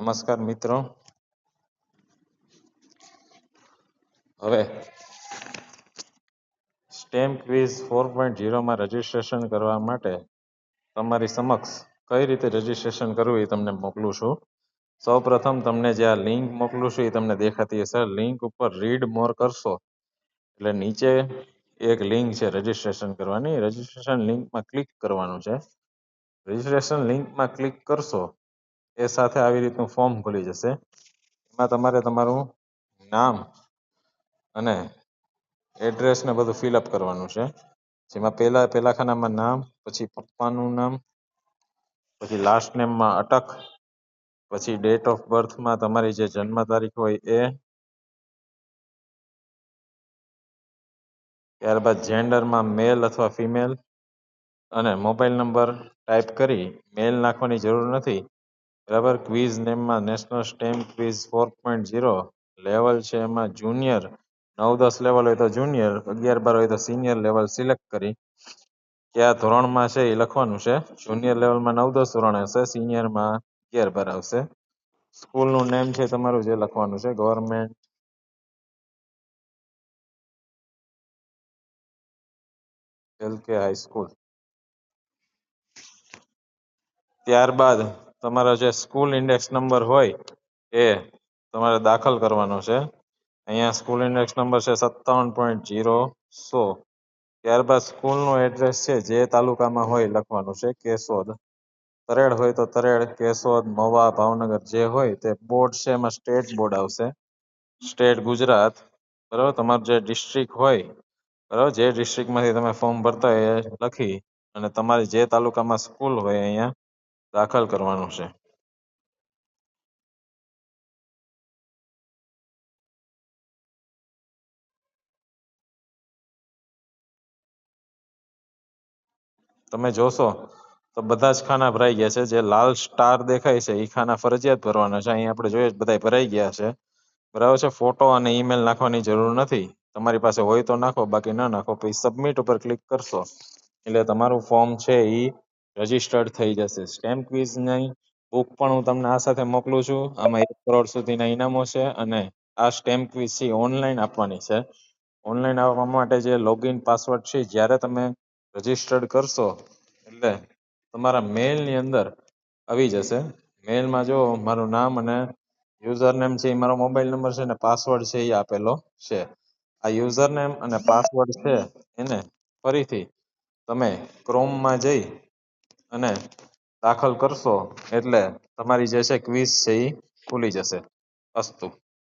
નમસ્કાર મિત્રો. હવે સ્ટેમ ક્વિઝ ફોર પોઈન્ટ ઝીરોમાં રજીસ્ટ્રેશન કરવા માટે તમારી સમક્ષ કઈ રીતે રજીસ્ટ્રેશન કરવું એ તમને મોકલું છું. સૌ પ્રથમ તમને જે આ લિંક મોકલું છું એ તમને દેખાતી હશે. લિંક ઉપર રીડ મોર કરશો એટલે નીચે એક લિંક છે રજિસ્ટ્રેશન કરવાની. રજીસ્ટ્રેશન લિંકમાં ક્લિક કરવાનું છે. રજીસ્ટ્રેશન લિંકમાં ક્લિક કરશો એ સાથે આવી રીતનું ફોર્મ ખુલી જશે. એમાં તમારે તમારું નામ અને એડ્રેસ ને બધું ફિલઅપ કરવાનું છે. જેમાં પહેલા પહેલા ખાનામાં નામ, પછી પપ્પાનું નામ, પછી લાસ્ટ નેમમાં અટક, પછી ડેટ ઓફ બર્થમાં તમારી જે જન્મ તારીખ હોય એ, ત્યારબાદ જેન્ડરમાં મેલ અથવા ફિમેલ અને મોબાઈલ નંબર ટાઈપ કરી મેલ નાખવાની જરૂર નથી. બરાબર? Quiz નેમમાં national STEM quiz four point zero level છે એમાં જુનિયર નવ દસ લેવલ હોય તો જુનિયર અગિયાર બાર હોય તો સિનિયર લેવલ સિલેક્ટ કરી. કયા ધોરણમાં છે એ લખવાનું છે? જુનિયર લેવલમાં નવ દસ ધોરણ હશે સિનિયરમાં અગિયાર બાર આવશે. સ્કૂલનું નેમ છે તમારું જે લખવાનું છે? ગવર્મેન્ટ એલ કે હાઈસ્કૂલ ત્યારબાદ તમારો જે સ્કૂલ ઇન્ડેક્સ નંબર હોય, એ તમારે દાખલ કરવાનો છે. અહીંયા સ્કૂલ ઇન્ડેક્સ નંબર છે સત્તાવન પોઈન્ટ જીરો સો. ત્યારબાદ સ્કૂલનું એડ્રેસ છે જે તાલુકામાં હોય લખવાનું છે કેશોદ. તરેડ હોય તો તરેડ, કેશોદ મવા ભાવનગર જે હોય તે બોર્ડ છે, એમાં સ્ટેટ બોર્ડ આવશે. સ્ટેટ ગુજરાત, બરાબર? તમારું જે ડિસ્ટ્રિક્ટ હોય, બરાબર? જે ડિસ્ટ્રિક્ટમાંથી તમે ફોર્મ ભરતા હોય એ લખી અને તમારી જે તાલુકામાં સ્કૂલ હોય અહીંયા દાખલ કરવાનું છે. તમે જોશો તો બધા જ ખાના ભરાઈ ગયા છે. જે લાલ સ્ટાર દેખાય છે એ ખાના ફરજિયાત ભરવાના છે. અહીં આપણે જોઈએ બધા ભરાઈ ગયા છે. બરાબર છે? ફોટો અને ઈમેલ નાખવાની જરૂર નથી. તમારી પાસે હોય તો નાખો, બાકી ન નાખો. પછી સબમિટ ઉપર ક્લિક કરશો. એટલે તમારું ફોર્મ છે એ રજીસ્ટર્ડ થઈ જશે. સ્ટેમ્પ ક્વિઝની બુક પણ હું તમને આ સાથે મોકલું છું. આમાં એક કરોડ સુધીના ઇનામો છે અને આ સ્ટેમ્પ ક્વિઝ છે ઓનલાઈન આપવાની છે. ઓનલાઈન આપવા માટે જે લોગિન પાસવર્ડ છે, જ્યારે તમે રજીસ્ટર્ડ કરશો, એટલે તમારા મેલની અંદર આવી જશે. મેલમાં જો મારું નામ અને યુઝર નેમ છે એ મારો મોબાઈલ નંબર છે ને પાસવર્ડ છે એ આપેલો છે. આ યુઝર નેમ અને પાસવર્ડ છે એને ફરીથી તમે ક્રોમમાં જઈ અને દાખલ કરશો એટલે તમારી જે છે ક્વિઝ છે એ ખુલી જશે. અસ્તુ.